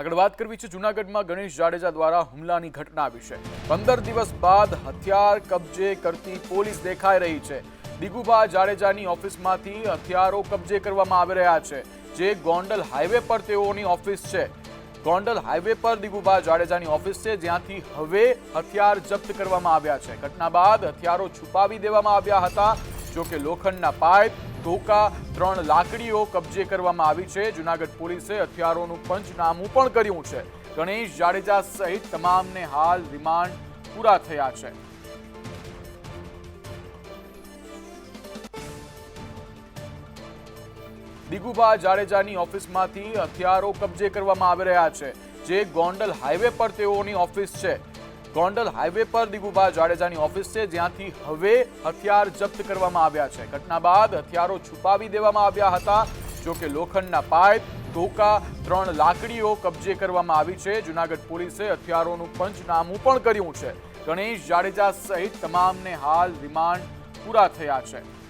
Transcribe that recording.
આગળ વાત કરવી છે જૂનાગઢમાં ગણેશ જાડેજા દ્વારા હુમલાની ઘટના વિશે. પંદર દિવસ બાદ હથિયાર કબજે કરતી પોલીસ દેખાઈ રહી છે. દિગુભા જાડેજાની ઓફિસમાંથી હથિયારો કબજે કરવામાં આવી રહ્યા છે. જે ગોંડલ હાઈવે પર તેઓની ઓફિસ છે. ગોંડલ હાઈવે પર દિગુભા જાડેજાની ઓફિસ છે, જ્યાંથી હવે હથિયાર જપ્ત કરવામાં આવ્યા છે. ઘટના બાદ હથિયારો છુપાવી દેવામાં આવ્યા હતા. જો કે લોખંડના પાઇપ, ધોકા, ત્રણ લાકડીઓ કબજે કરવામાં આવી છે. જુનાગઢ પોલીસે હથિયારોનું પંચનામું પણ કર્યું છે. ગણેશ જાડેજા સહિત તમામને હાલ રિમાન્ડ પૂરા થયા છે. દિગુભા જાડેજાની ઓફિસમાંથી હથિયારો કબજે કરવામાં આવી રહ્યા છે. જે ગોંડલ હાઈવે પર તેઓની ઓફિસ છે. ગોંડલ હાઈવે પર દિગુભા જાડેજાની ઓફિસ છે. જ્યાંથી હવે હથિયાર જપ્ત કરવામાં આવ્યા છે. ઘટના બાદ હથિયારો છુપાવી દેવામાં આવ્યા હતા. જો કે લોખંડના પાઇપ, ધોકા, ત્રણ લાકડીઓ કબજે કરવામાં આવી છે. જુનાગઢ પોલીસે હથિયારોનું પંચનામું પણ કર્યું છે. ગણેશ જાડેજા સહિત તમામને હાલ રિમાન્ડ પૂરા થયા છે.